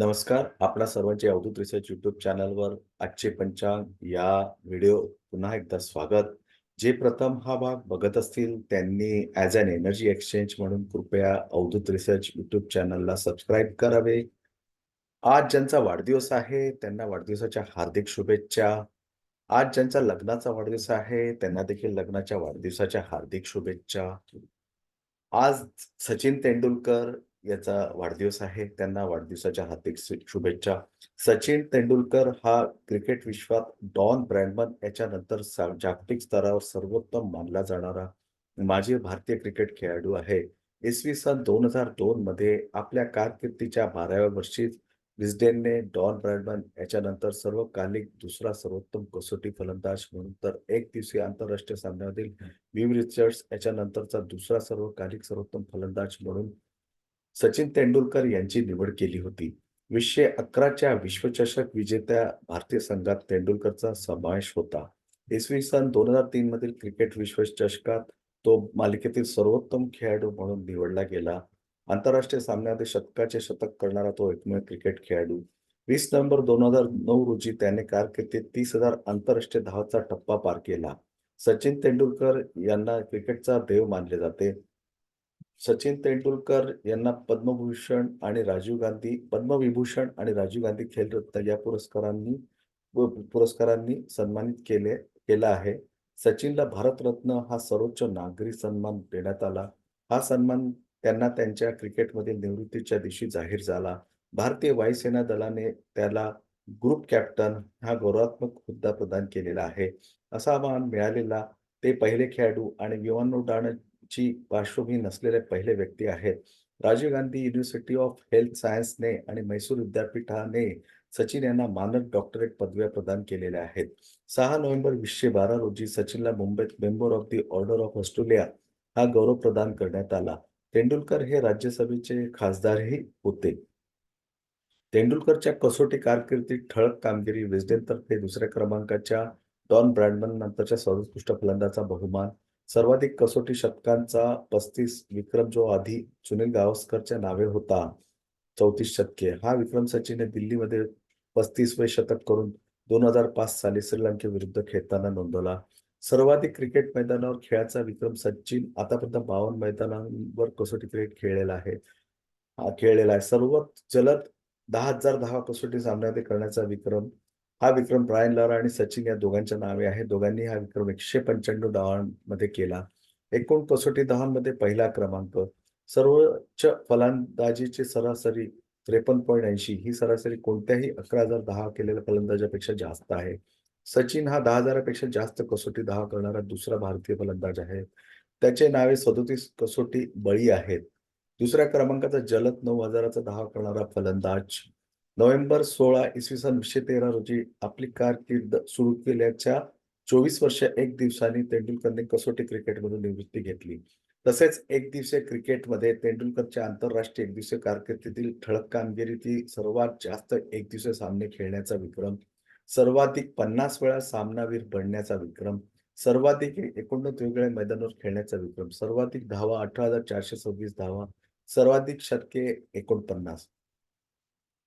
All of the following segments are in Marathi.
नमस्कार. आपल्या सर्वांचे अवधूत रिसर्च युट्यूब चॅनलवर आजचे पंचांग या व्हिडिओ पुन्हा एकदा स्वागत. जे प्रथम हा भाग बघत असतील त्यांनी ॲज अन एनर्जी एक्सचेंज म्हणून कृपया अवधूत रिसर्च युट्यूब चॅनलला सबस्क्राईब करावे. आज ज्यांचा वाढदिवस आहे त्यांना वाढदिवसाच्या हार्दिक शुभेच्छा. आज ज्यांचा लग्नाचा वाढदिवस आहे त्यांना देखील लग्नाच्या वाढदिवसाच्या हार्दिक शुभेच्छा. आज सचिन तेंडुलकर याचा वाढदिवस आहे. त्यांना वाढदिवसाच्या हार्दिक शुभेच्छा. सचिन तेंडुलकर हा क्रिकेट विश्वात डॉन ब्रॅडमन याच्यानंतर जागतिक स्तरावर सर्वोत्तम मानला जाणारा माजी भारतीय क्रिकेट खेळाडू आहे. इसवी सन दोन हजार दोन मध्ये आपल्या कारकिर्दीच्या बाराव्या वर्षीच विस्डेनने डॉन ब्रॅडमन याच्यानंतर सर्वकालिक दुसरा सर्वोत्तम कसोटी फलंदाज म्हणून तर एक दिवसीय आंतरराष्ट्रीय सामन्यामधील विव रिचर्ड्स याच्यानंतरचा दुसरा सर्वकालिक सर्वोत्तम फलंदाज म्हणून सचिन तेंडुलकर यांची निवड केली होती. वीसशे अकराच्या विश्वचषक विजेत्या भारतीय संघात तेंडुलकरचा समावेश होता. इसवी सन दोन हजार तीन मधील क्रिकेट विश्वचषकात तो मालिकेतील सर्वोत्तम खेळाडू म्हणून निवडला गेला. आंतरराष्ट्रीय सामन्यामध्ये शतकाचे शतक करणारा तो एकमेव क्रिकेट खेळाडू. वीस नोव्हेंबर दोन हजार नऊ रोजी त्याने कारकिर्दीत तीस हजार आंतरराष्ट्रीय धावाचा टप्पा पार केला. सचिन तेंडुलकर यांना क्रिकेटचा देव मानले जाते. सचिन तेंडुलकर यांना पद्मभूषण आणि राजीव गांधी पद्मविभूषण आणि राजीव गांधी खेलरत्न या पुरस्कारांनी पुरस्कारांनी सन्मानित केले केला आहे. सचिनला भारतरत्न हा सर्वोच्च नागरी सन्मान देण्यात आला. हा सन्मान त्यांना त्यांच्या क्रिकेटमधील निवृत्तीच्या दिवशी जाहीर झाला. भारतीय वायुसेना दलाने त्याला ग्रुप कॅप्टन हा गौरवात्मक हुद्दा प्रदान केलेला आहे. असा मान मिळालेला ते पहिले खेळाडू आणि विमान ची पार्श्वभूमी नसलेले पहिले व्यक्ती आहेत. Rajiv Gandhi university of health सायन्सने आणि मैसूर विद्यापीठाने सचिन यांना मानद डॉक्टरेट पदव्या प्रदान केलेल्या आहेत. सहा नोव्हेंबर वीसशे बारा रोजी सचिनला मुंबईत member of the order of Australia हा गौरव प्रदान करण्यात आला. तेंडुलकर हे राज्यसभेचे खासदारही होते. तेंडुलकरच्या कसोटी कारकिर्दीत ठळक कामगिरी विस्डेनतर्फे दुसऱ्या क्रमांकाच्या डॉन ब्रॅडमन नंतरच्या सर्वोत्कृष्ट फलंदाचा बहुमान सर्वाधिक कसोटी शतकांचा पस्तीस विक्रम जो आधी सुनील गावस्करच्या नावे होता चौतीस शतके हा विक्रम सचिनने दिल्लीमध्ये पस्तीसवे शतक करून दोन हजार पाच साली श्रीलंकेविरुद्ध खेळताना नोंदवला. सर्वाधिक क्रिकेट मैदानावर खेळाचा विक्रम सचिन आतापर्यंत बावन्न मैदानांवर कसोटी क्रिकेट खेळलेला आहे. खेळलेला आहे. सर्वात जलद दहा हजार दहा कसोटी सामन्यामध्ये करण्याचा विक्रम हा विक्रम ब्रायन लारा आणि सचिन या दोघांच्या नावे आहे दोघांनी हा विक्रम एकशे पंच्याण्णव धावांमध्ये केला. एकूण कसोटी धावांमध्ये पहिला क्रमांक. सर्वोच्च फलंदाजीची सरासरी त्रेपन्न पॉईंट ऐंशी. ही सरासरी कोणत्याही अकरा हजार दहा केलेल्या फलंदाजापेक्षा जास्त आहे. सचिन हा दहा हजारापेक्षा जास्त कसोटी दहा करणारा दुसरा भारतीय फलंदाज आहे. त्याचे नावे सदोतीस कसोटी बळी आहेत. दुसऱ्या क्रमांकाचा जलद नऊ हजाराचा दहा करणारा फलंदाज नोव्हेंबर सोळा इसवी सन वीसशे तेरा रोजी आपली कारकीर्द सुरू केल्याच्या चोवीस वर्ष एक दिवसांनी तेंडुलकरने कसोटी क्रिकेटमधून निवृत्ती घेतली. तसेच एक दिवसीय क्रिकेटमध्ये तेंडुलकरच्या आंतरराष्ट्रीय एक दिवसीय कारकिर्दीतील ठळक कामगिरीतील सर्वात जास्त एक दिवसीय सामने खेळण्याचा विक्रम सर्वाधिक पन्नास वेळा सामनावीर बनण्याचा विक्रम सर्वाधिक एकोणनव्वद वेगवेगळ्या मैदानावर खेळण्याचा विक्रम सर्वाधिक धावा अठरा हजार चारशे सव्वीस धावा सर्वाधिक शतके एकोणपन्नास.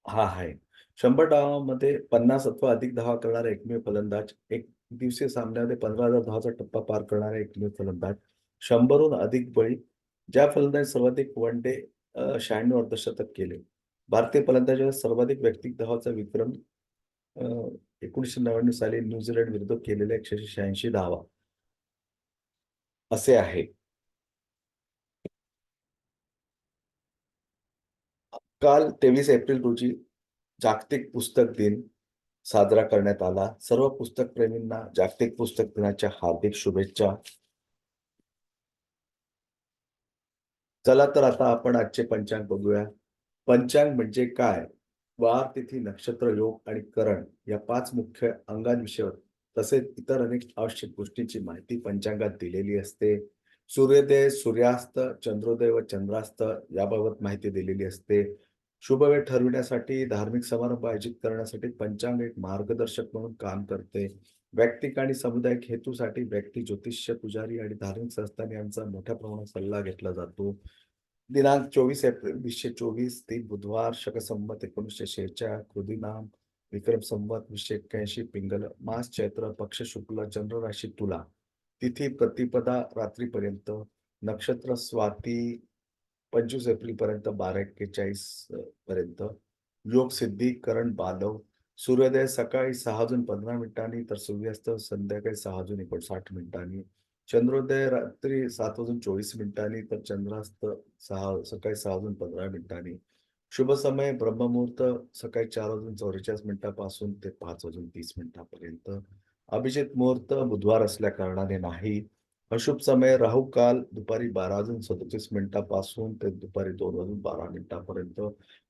हा आहे शंभर डावामध्ये पन्नास अथवा अधिक धावा करणारा एकमेव फलंदाज एक दिवसीय सामन्यामध्ये पंधरा हजार धावाचा टप्पा पार करणारा एकमेव फलंदाज शंभरहून अधिक बळी ज्या फलंदाज सर्वाधिक वन डे शहाण्णव अर्धशतक केले. भारतीय फलंदाजाने सर्वाधिक व्यक्तिगत धावाचा विक्रम एकोणीसशे नव्याण्णव साली न्यूझीलंड विरुद्ध केलेल्या एकशे शहाऐंशी धावा. असे आहे. काल तेवीस एप्रिल रोजी जागतिक पुस्तक दिन साजरा करण्यात आला. सर्व पुस्तक प्रेमींना जागतिक पुस्तक दिनाच्या हार्दिक शुभेच्छा. चला तर आता आपण आजचे पंचांग बघूया. पंचांग म्हणजे काय? वार तिथी नक्षत्र योग आणि करण या पाच मुख्य अंगांविषयी तसेच इतर अनेक आवश्यक गोष्टींची माहिती पंचांगात दिलेली असते. सूर्योदय सूर्यास्त चंद्रोदय व चंद्रास्त याबाबत माहिती दिलेली असते. शुभ वेळ ठरविण्यासाठी धार्मिक समारंभ आयोजित करण्यासाठी पंचांग एक मार्गदर्शक म्हणून काम करते. वैयक्तिक आणि सामुदायिक हेतूसाठी व्यक्ती ज्योतिष्य पुजारी आणि धार्मिक संस्थान यांचा मोठ्या प्रमाणात सल्ला घेतला जातो. दिनांक चोवीस एप्रिल वीसशे चोवीस ते बुधवार शकसंमत एकोणीसशे शेहेचाळ कृदिनाम विक्रम संवत वीसशे एक्क्याऐंशी पिंगल मास चैत्र पक्ष शुक्ल चंद्र राशी तुला. तिथी प्रतिपदा रात्रीपर्यंत नक्षत्र स्वाती पंचवीस एप्रिल पर्यंत बारा एक्केचाळीस पर्यंत. योग सिद्धी करण बालव सूर्योदय सकाळी सहा अजून पंधरा मिनिटांनी तर सूर्यास्त संध्याकाळी सहा अजून एकोणसाठ मिनिटांनी. चंद्रोदय रात्री सात वाजून चोवीस मिनिटांनी तर चंद्रास्त सहा सकाळी सहा वाजून पंधरा मिनिटांनी. शुभ समय ब्रह्ममुहूर्त सकाळी चार वाजून चौवेचाळीस मिनिटापासून ते पाच वाजून तीस मिनिटापर्यंत. अभिजित मुहूर्त बुधवार असल्या कारणाने नाही. अशुभ समय राहू काल दुपारी बारा वाजून सदतीस मिनिटापासून ते दुपारी दोन वाजून बारा मिनिटापर्यंत.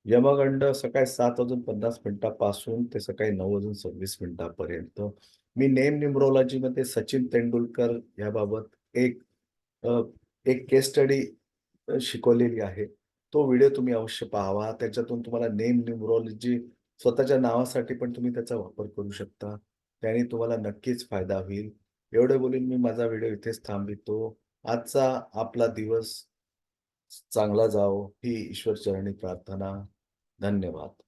यमगंड सकाळी सात वाजून पन्नास मिनिटापासून ते सकाळी नऊ वाजून सव्वीस मिनिटापर्यंत. मी नेम निम्रोलॉजीमध्ये सचिन तेंडुलकर याबाबत एक एक केस स्टडी शिकवलेली आहे. तो व्हिडिओ तुम्ही अवश्य पाहावा. त्याच्यातून तुम्हाला नेम न्युमरोलॉजी स्वतःच्या नावासाठी पण तुम्ही त्याचा वापर करू शकता. त्याने तुम्हाला नक्कीच फायदा होईल. एवढे बोलून मी माझा व्हिडिओ इथेच थांबितो आजचा आपला दिवस चांगला जावो ही ईश्वर चरणी प्रार्थना. धन्यवाद.